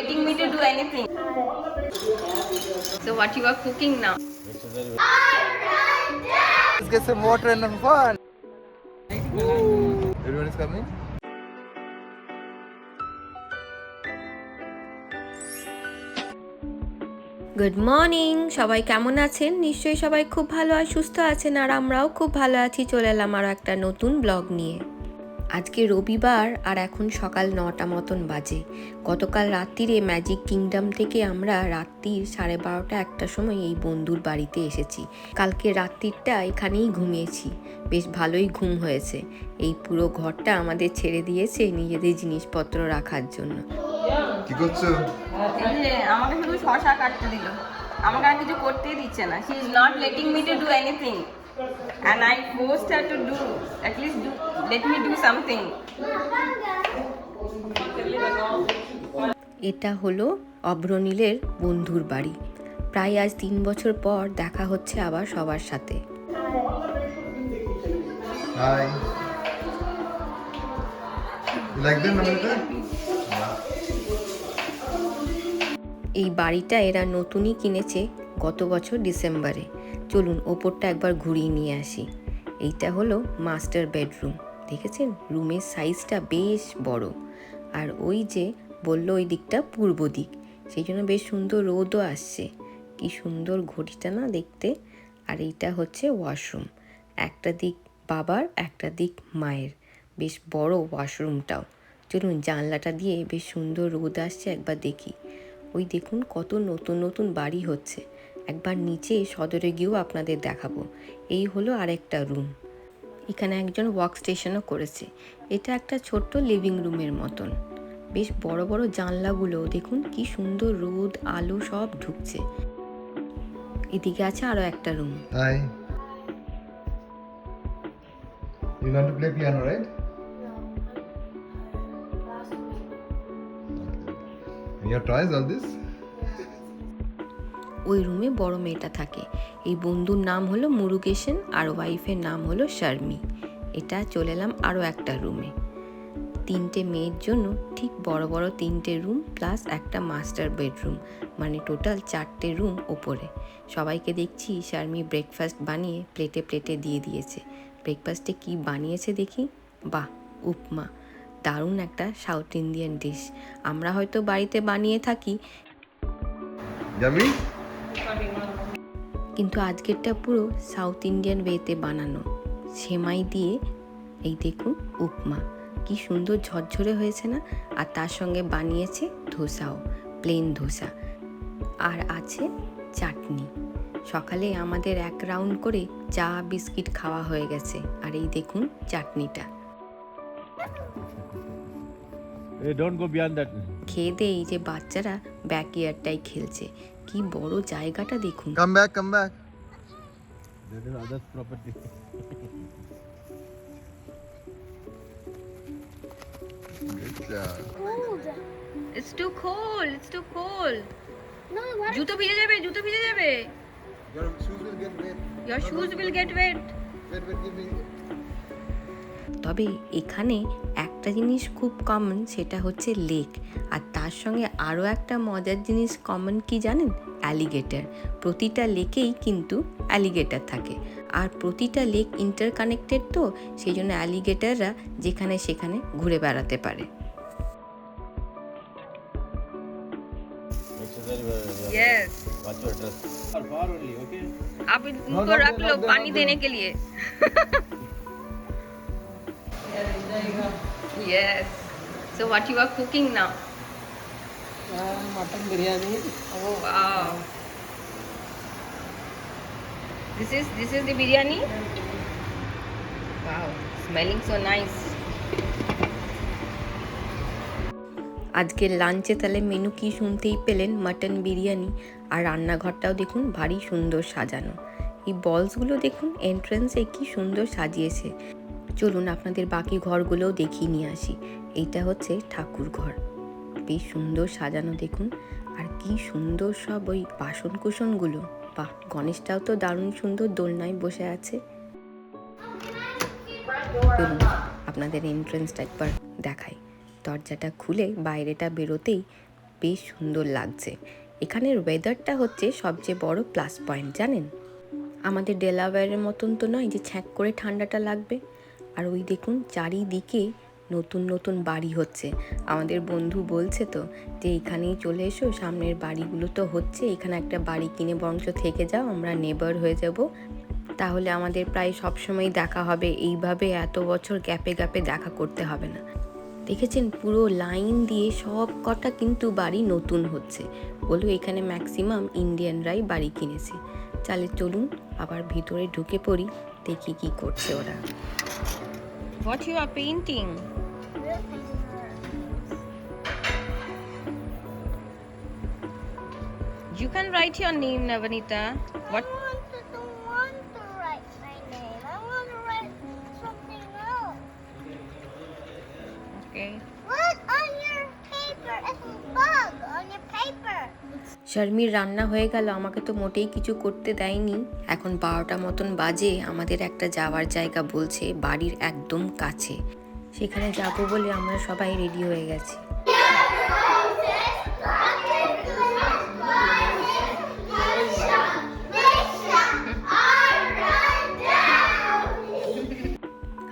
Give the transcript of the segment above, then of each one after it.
letting me to do anything. So what you are cooking now? Let's get some water and have fun. Ooh. Everyone is coming? Good morning সবাই কেমন আছেন নিশ্চয়ই সবাই খুব ভালো আর সুস্থ আছেন আর আমরাও খুব ভালো আছি চলে এলাম আরও একটা নতুন ব্লগ নিয়ে আজকে রবিবার আর এখন সকাল নটা মতন বাজে। গতকাল রাত্রিরে ম্যাজিক কিংডম থেকে আমরা রাত্রির সাড়ে বারোটা একটার সময় এই বন্ধুর বাড়িতে এসেছি। কালকে রাত্রিরটা এখানেই ঘুমিয়েছি। বেশ ভালোই ঘুম হয়েছে। এই পুরো ঘরটা আমাদের ছেড়ে দিয়েছে নিজেদের জিনিসপত্র রাখার জন্য। কি করছ? আমাকে শুধু শশা কাটতে দিল। আমাকে আর কিছু করতেই দিচ্ছে না। She is not letting me to do anything and I forced her to do at least do let me do something এটা হলো অভ্রনীলের বন্ধুর বাড়ি। প্রায় আজ তিন বছর পর দেখা হচ্ছে আবার সবার সাথে। হাই? এই বাড়িটা এরা নতুনই কিনেছে গত বছর ডিসেম্বরে। চলুন, ওপরটা একবার ঘুরিয়ে নিয়ে আসি। এইটা হলো মাস্টার বেডরুম, দেখেছেন? রুমের সাইজটা বেশ বড়। আর ওই যে বলল ওই দিকটা পূর্ব দিক, সেই জন্য বেশ সুন্দর রোদও আসছে। কি সুন্দর ঘড়িটা না দেখতে। আর এইটা হচ্ছে ওয়াশরুম, একটা দিক বাবার, একটা দিক মায়ের। বেশ বড় ওয়াশরুমটাও। চলুন, জানলাটা দিয়ে বেশ সুন্দর রোদ আসছে, একবার দেখি। ওই দেখুন, কত নতুন নতুন বাড়ি হচ্ছে। একবার নিচে সদরে গিয়েও আপনাদের দেখাবো। এই হলো আরেকটা রুম এখানে একজন ওয়ার্ক স্টেশনও করেছে। এটা একটা ছোট্ট লিভিং রুমের মতন। বেশ বড় বড় জানলাগুলো দেখুন কি সুন্দর রোদ আলো সব ঢুকছে। এদিকে আছে আরও একটা room piano, right? And your toys, all this? ওই রুমে বড় মেয়েটা থাকে। এই বন্ধুর নাম হলো মুরুগেশন আর ওয়াইফের নাম হলো শার্মি। এটা চলে এলাম আরও একটা রুমে। তিনটে মেয়ের জন্য ঠিক বড় বড় তিনটে রুম প্লাস একটা মাস্টার বেডরুম মানে টোটাল চারটে রুম ওপরে। সবাইকে দেখছি শার্মি ব্রেকফাস্ট বানিয়ে প্লেটে প্লেটে দিয়ে দিয়েছে। ব্রেকফাস্টে কি বানিয়েছে দেখি? বাহ, উপমা। দারুণ একটা সাউথ ইন্ডিয়ান ডিশ। আমরা হয়তো বাড়িতে বানিয়ে থাকি। Yummy? কিন্তু আজকেরটা পুরো সাউথ ইন্ডিয়ান ওয়েতে বানানো। সেমাই দিয়ে, এই দেখুন, উপমা। কি সুন্দর ঝরঝরে হয়েছে না? আর তার সঙ্গে বানিয়েছে ধোসাও প্লেন ধোসা। আর আছে চাটনি। সকালে আমাদের এক রাউন্ড করে চা, বিস্কিট খাওয়া হয়ে গেছে। আর এই দেখুন চাটনিটা। খেয়ে দে যে বাচ্চারা ব্যাক ইয়ারটাই খেলছে। কি বড় জায়গাটা দেখুন। কাম ব্যাক কাম ব্যাক জুতো ভিজে যাবে জুতো ভিজে যাবে তবে এখানে এক একটা জিনিস খুব কমন সেটা হচ্ছে লেক আর তার সঙ্গে আরও একটা মজার জিনিস কমন কি জানেন অ্যালিগেটর প্রতিটা লেকেই কিন্তু অ্যালিগেটর থাকে আর প্রতিটা লেক ইন্টারকানেক্টেড তো সেই জন্য অ্যালিগেটররা যেখানে সেখানে ঘুরে বেড়াতে পারে Make sure that you uh, yes watch your dress. Far, far only, okay? आप इनको रख लो पानी देने के लिए Yes. So what you are cooking now? Uh, mutton biryani. Oh wow. This is this is the biryani. Wow, smelling so nice. আজকে লাঞ্চে তাহলে মেনু কি শুনতেই পেলেন মাটন বিরিয়ানি আর রান্নাঘরটাও দেখুন ভারী সুন্দর সাজানো এই বলসগুলো দেখুন এন্ট্রেন্সে কি সুন্দর সাজিয়েছে চলুন আপনাদের বাকি ঘরগুলোও দেখিয়ে নিয়ে আসি। এইটা হচ্ছে ঠাকুর ঘর। বেশ সুন্দর সাজানো দেখুন। আর কি সুন্দর সব ওই বাসন কুসনগুলো বাহ, গণেশটাও তো দারুণ সুন্দর দোলনায় বসে আছে। আপনাদের এন্ট্রান্সটা একবার দেখাই। দরজাটা খুলে বাইরেটা বেরোতেই বেশ সুন্দর লাগছে। এখানের ওয়েদারটা হচ্ছে সবচেয়ে বড় প্লাস পয়েন্ট জানেন? আমাদের ডেলাওয়্যারের মতন তো নয় যে ছ্যাঁক করে ঠান্ডাটা লাগবে। আর ওই দেখুন চারিদিকে নতুন নতুন বাড়ি হচ্ছে। আমাদের বন্ধু বলছে তো যে, এখানেই চলে এসো, সামনের বাড়িগুলো তো হচ্ছে, এখানে একটা বাড়ি কিনে বরঞ্চ থেকে যাও, আমরা নেবার হয়ে যাব। তাহলে আমাদের প্রায় সবসময় দেখা হবে। এইভাবে এত বছর গ্যাপে গ্যাপে দেখা করতে হবে না। দেখেছেন পুরো লাইন দিয়ে সব কটা কিন্তু বাড়ি নতুন হচ্ছে। বলো এখানে ম্যাক্সিমাম ইন্ডিয়ানরাই বাড়ি কিনেছে। চালে চলুন, আবার ভিতরে ঢুকে পড়ি, দেখি কি করছে ওরা। What you are painting? You can write your name, Navanita. What? শর্মির রান্না হয়ে গেল, আমাকে তো মোটেই কিছু করতে দেয়নি। এখন বারোটা মতন বাজে, আমাদের একটা যাওয়ার জায়গা বলছে, বাড়ির একদম কাছে। সেখানে যাব বলে আমরা সবাই রেডি হয়ে গেছি।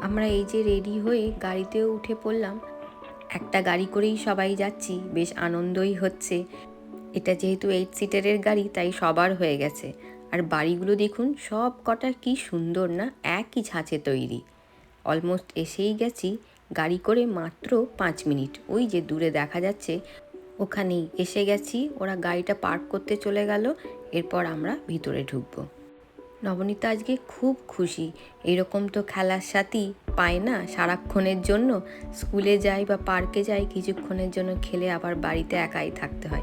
আমরা এই যে রেডি হয়ে গাড়িতেও উঠে পড়লাম। একটা গাড়ি করেই সবাই যাচ্ছি, বেশ আনন্দই হচ্ছে। এটা যেহেতু এইট সিটারের গাড়ি, তাই সবার হয়ে গেছে। আর বাড়িগুলো দেখুন, সব কটা কি সুন্দর না, একই ছাঁচে তৈরি। অলমোস্ট এসেই গেছি, গাড়ি করে মাত্র পাঁচ মিনিট। ওই যে দূরে দেখা যাচ্ছে, ওখানেই এসে গেছি, ওরা গাড়িটা পার্ক করতে চলে গেল, এরপর আমরা ভিতরে ঢুকব। নবনীতা আজকে খুব খুশি। এরকম তো খেলার সাথী পায় না সারাক্ষণের জন্য। স্কুলে যাই বা পার্কে যাই, কিছুক্ষণের জন্য খেলে আবার বাড়িতে একাই থাকতে হয়।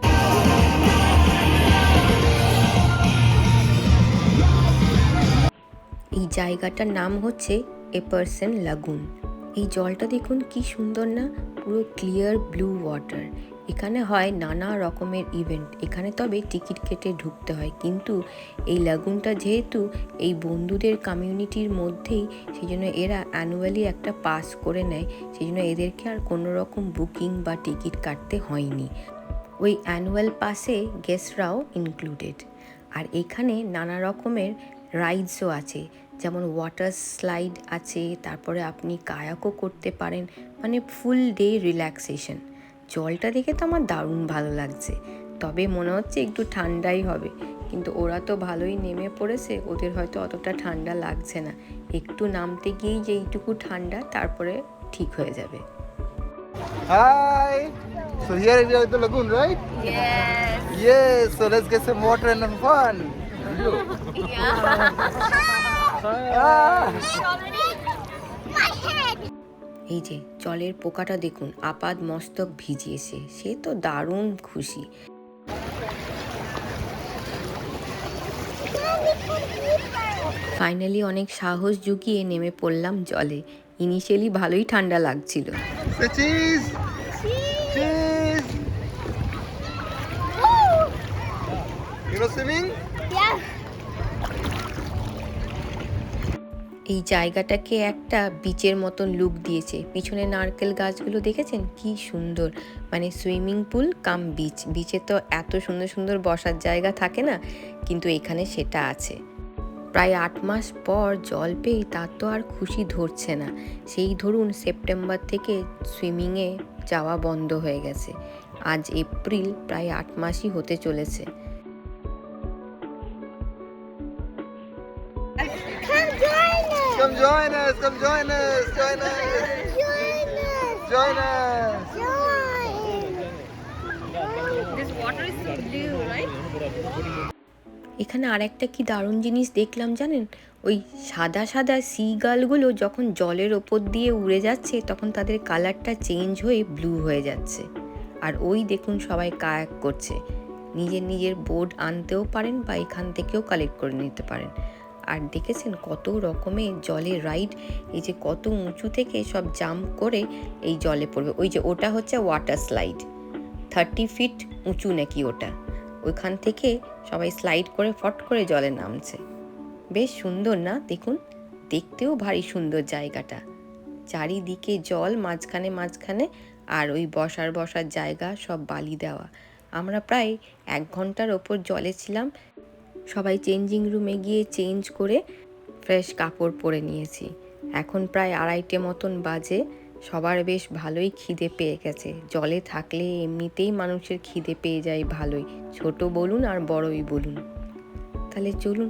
জায়গাটার নাম হচ্ছে এপারসন লাগুন। এই জলটা দেখুন কি সুন্দর না, পুরো ক্লিয়ার ব্লু ওয়াটার। এখানে হয় নানা রকমের ইভেন্ট। এখানে তবে টিকিট কেটে ঢুকতে হয়। কিন্তু এই লাগুনটা যেহেতু এই বন্ধুদের কমিউনিটির মধ্যেই সেই জন্য এরা অ্যানুয়ালি একটা পাস করে নেয়। সেই জন্য এদেরকে আর কোনো রকম বুকিং বা টিকিট কাটতে হয়নি। ওই অ্যানুয়াল পাসে গেস্টরাও ইনক্লুডেড আর এখানে নানা রকমের রাইডসও আছে। যেমন ওয়াটার স্লাইড আছে তারপরে আপনি কায়াকও করতে পারেন মানে ফুল ডে রিল্যাক্সেশন জলটা দেখে তো আমার দারুণ ভালো লাগছে তবে মনে হচ্ছে একটু ঠান্ডাই হবে কিন্তু ওরা তো ভালোই নেমে পড়েছে ওদের হয়তো অতটা ঠান্ডা লাগছে না একটু নামতে গিয়েই যেইটুকু ঠান্ডা তারপরে ঠিক হয়ে যাবে Hi. So here is the lagoon, right? Yes. Yes. So let's get some water and some fun. Ah. এই যে, জলের পোকাটা দেখুন, আপাদ মস্তক ভিজিয়েছে। সে তো দারুণ খুশি। ফাইনালি অনেক সাহস জুগিয়ে নেমে পড়লাম জলে। ইনিশিয়ালি ভালোই ঠান্ডা লাগছিল। এই জায়গাটাকে একটা বিচের মতন লুক দিয়েছে। পিছনে নারকেল গাছগুলো দেখেছেন? কি সুন্দর। মানে সুইমিং পুল কাম বিচ বিচে তো এত সুন্দর সুন্দর বসার জায়গা থাকে না, কিন্তু এখানে সেটা আছে। প্রায় আট মাস পর জল পেয়ে তার তো আর খুশি ধরছে না। সেই ধরুন সেপ্টেম্বর থেকে সুইমিংয়ে যাওয়া বন্ধ হয়ে গেছে। আজ এপ্রিল প্রায় আট মাসই হতে চলেছে। Come join us. Come join us. Join us. Join us. Join us. Join This water is so blue, right? এখানে আরেকটা কি দারুণ জিনিস দেখলাম জানেন ওই সাদা সাদা সি গালগুলো যখন জলের ওপর দিয়ে উড়ে যাচ্ছে তখন তাদের কালারটা চেঞ্জ হয়ে ব্লু হয়ে যাচ্ছে আর ওই দেখুন সবাই কায়াক করছে নিজের নিজের বোর্ড আনতেও পারেন বা এখান থেকেও কালেক্ট করে নিতে পারেন আর দেখেছেন কত রকমের জলে রাইড এই যে কত উঁচু থেকে সব জাম্প করে এই জলে পড়বে। ওই যে ওটা হচ্ছে ওয়াটার স্লাইড থার্টি ফিট উঁচু নাকি ওটা। ওইখান থেকে সবাই স্লাইড করে, ফট করে জলে নামছে। বেশ সুন্দর না? দেখুন, দেখতেও ভারী সুন্দর জায়গাটা। চারিদিকে জল, মাঝখানে মাঝখানে, আর ওই বসার বসার জায়গা, সব বালি দেওয়া। আমরা প্রায় এক ঘণ্টার ওপর জলে ছিলাম। সবাই চেঞ্জিং রুমে গিয়ে চেঞ্জ করে ফ্রেশ কাপড় পরে নিয়েছি। এখন প্রায় আড়াইটে মতন বাজে, সবার বেশ ভালোই খিদে পেয়ে গেছে। জলে থাকলে এমনিতেই মানুষের খিদে পেয়ে যায় ভালোই, ছোট বলুন আর বড়ই বলুন। তাহলে চলুন,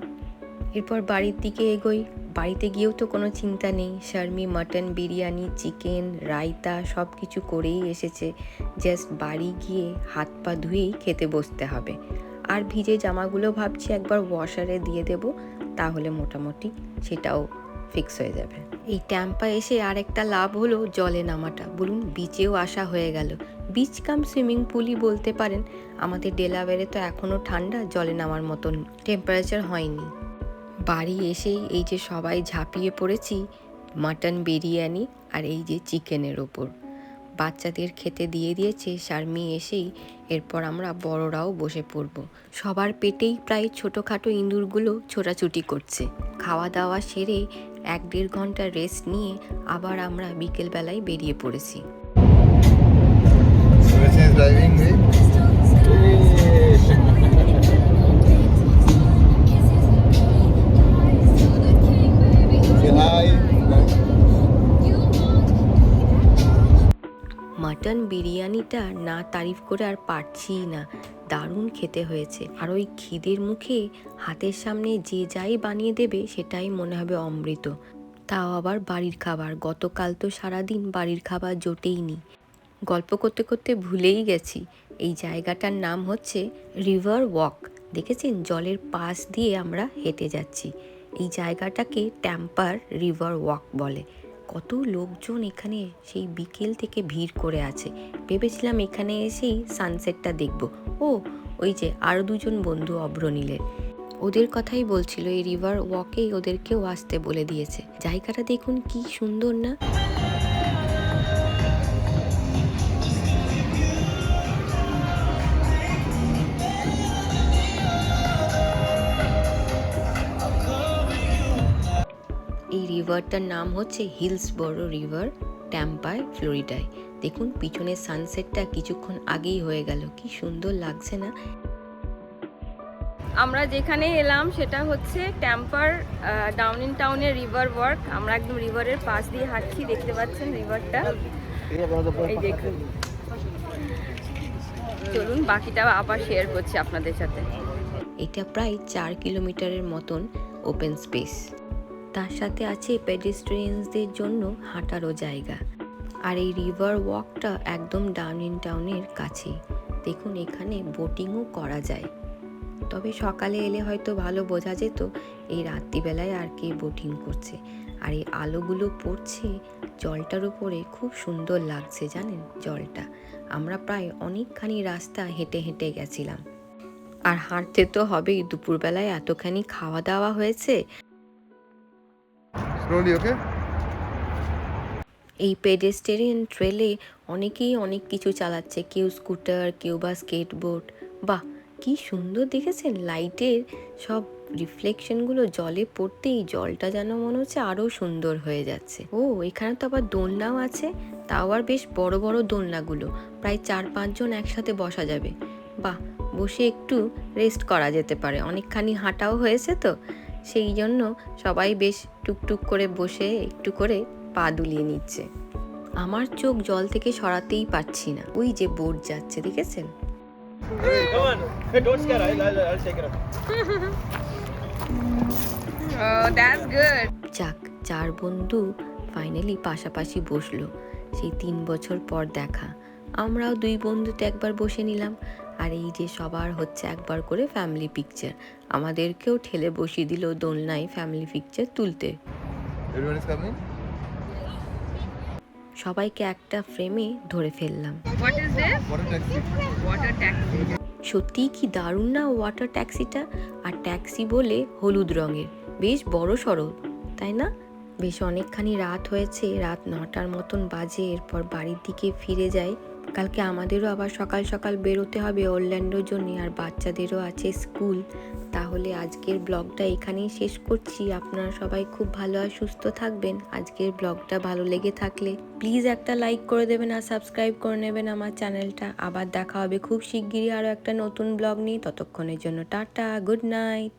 এরপর বাড়ির দিকে এগোই। বাড়িতে গিয়েও তো কোনো চিন্তা নেই। শার্মি মাটন বিরিয়ানি চিকেন রায়তা সব কিছু করেই এসেছে। জাস্ট বাড়ি গিয়ে হাত পা ধুয়েই খেতে বসতে হবে। আর ভিজে জামাগুলো ভাবছি একবার ওয়াশারে দিয়ে দেব, তাহলে মোটামুটি সেটাও ফিক্স হয়ে যাবে। এই ট্যাম্পা এসে আর একটা লাভ হলো জলে নামাটা। বলুন বিচেও আসা হয়ে গেল। বিচ কাম সুইমিং পুলই বলতে পারেন। আমাদের ডেলাওয়ারে তো এখনও ঠান্ডা, জলে নামার মতন টেম্পারেচার হয়নি। বাড়ি এসেই এই যে সবাই ঝাঁপিয়ে পড়েছি মাটন বিরিয়ানি আর এই যে চিকেনের ওপর। বাচ্চাদের খেতে দিয়ে দিয়েছে, শারমি এসেই এরপর আমরা বড়রাও বসে পড়ব। সবার পেটেই প্রায় ছোটোখাটো ইঁদুরগুলো ছোটাছুটি করছে। খাওয়া দাওয়া সেরে এক দেড় ঘণ্টা রেস্ট নিয়ে আবার আমরা বিকেলবেলায় বেরিয়ে পড়েছি। Suresh বিরিয়ানিটা না তারিফ করে আর পারছিই না। দারুণ খেতে হয়েছে। আর ওই খিদের মুখে হাতের সামনে যে যাই বানিয়ে দেবে সেটাই মনে হবে অমৃত। তাও আবার বাড়ির খাবার। গতকাল তো সারাদিন বাড়ির খাবার জোটেইনি গল্প করতে করতে ভুলেই গেছি। এই জায়গাটার নাম হচ্ছে রিভার ওয়াক। দেখেছেন? জলের পাশ দিয়ে আমরা হেঁটে যাচ্ছি। এই জায়গাটাকে ট্যাম্পার রিভার ওয়াক বলে। কত লোকজন এখানে সেই বিকেল থেকে ভিড় করে আছে। ভেবেছিলাম এখানে এসেই সানসেটটা দেখব। ও, ওই যে আরও দুজন বন্ধু অব্রনীলের। ওদের কথাই বলছিল, এই রিভার ওয়াকেই ওদেরকেও আসতে বলে দিয়েছে। জায়গাটা দেখুন কি সুন্দর না? রিভারটার নাম হচ্ছে হিলসবরো রিভার ট্যাম্পায় ফ্লোরিডায় দেখুন পিছনের সানসেটটা কিছুক্ষণ আগেই হয়ে গেল। কি সুন্দর লাগছে না? আমরা যেখানে এলাম সেটা হচ্ছে ট্যাম্পার ডাউন ইন টাউনের রিভার ওয়ার্ক আমরা একদম রিভারের পাশ দিয়ে হাঁটছি দেখতে পাচ্ছেন রিভারটা এই দেখুন। চলুন বাকিটা আবার শেয়ার করছি আপনাদের সাথে। এটা প্রায় চার কিলোমিটারের মতন ওপেন স্পেস তার সাথে আছে পেডিস্ট্রিয়ানসদের জন্য হাঁটারও জায়গা। আর এই রিভার ওয়াকটা একদম ডাউন ইন টাউনের কাছেই দেখুন, এখানে বোটিংও করা যায়। তবে সকালে এলে হয়তো ভালো বোঝা যেত, এই রাত্রিবেলায় আর কে বোটিং করছে। আর এই আলোগুলো পড়ছে, জলটার উপরে খুব সুন্দর লাগছে, জানেন জলটা। আমরা প্রায় অনেকখানি রাস্তা হেঁটে হেঁটে গেছিলাম। আর হাঁটতে তো হবেই, দুপুরবেলায় এতখানি খাওয়া দাওয়া হয়েছে Slowly, okay? এই পেডেস্টেরিয়ান ট্রেলে অনেকেই অনেক কিছু চালাচ্ছে। কেউ স্কুটার কেউ বা স্কেটবোর্ড বাহ কি সুন্দর দেখেছেন? লাইটের সব রিফ্লেকশনগুলো জলে পড়তেই জলটা যেন মনে হচ্ছে আরও সুন্দর হয়ে যাচ্ছে। ও এখানে তো আবার দোলনাও আছে। তাও আর বেশ বড় বড় দোলনাগুলো। প্রায় চার পাঁচজন একসাথে বসা যাবে। বাহ বসে একটু রেস্ট করা যেতে পারে। অনেকখানি হাঁটাও হয়েছে তো। সেই জন্য সবাই বেশ টুকটুক করে বসে একটু করে পা দুলিয়ে নিচ্ছে। আমার চোখ জল থেকে সরাতেই পারছি না। ওই যে বোট যাচ্ছে দেখেছেন? যাক চার বন্ধু ফাইনালি পাশাপাশি বসল। সেই তিন বছর পর দেখা। আমরাও দুই বন্ধুতে একবার বসে নিলাম। আর এই যে সবার হচ্ছে একবার করে ফ্যামিলি পিকচার আমাদেরকেও ঠেলে বসিয়ে দিল দোলনায় ফ্যামিলি পিকচার তুলতে? সবাইকে একটা ফ্রেমে ধরে ফেললাম। সত্যিই কি দারুণ না ওয়াটার ট্যাক্সিটা আর ট্যাক্সি বলে হলুদ রঙের। বেশ বড় সড়ো তাই না? বেশ অনেকখানি রাত হয়েছে রাত নটার মতন বাজে এরপর বাড়ির দিকে ফিরে যাই। কালকে আমাদেরও আবার সকাল সকাল বেরোতে হবে। অরল্যান্ডোর জন্য আর বাচ্চাদেরও আছে স্কুল। তাহলে আজকের ব্লগটা এখানেই শেষ করছি। আপনারা সবাই খুব ভালো আর সুস্থ থাকবেন। আজকের ব্লগটা ভালো লেগে থাকলে প্লিজ একটা লাইক করে দেবেন আর সাবস্ক্রাইব করে নেবেন আমার চ্যানেলটা। আবার দেখা হবে খুব শিগগিরই আরও একটা নতুন ব্লগ নিয়ে। ততক্ষণের জন্য টাটা, গুড নাইট।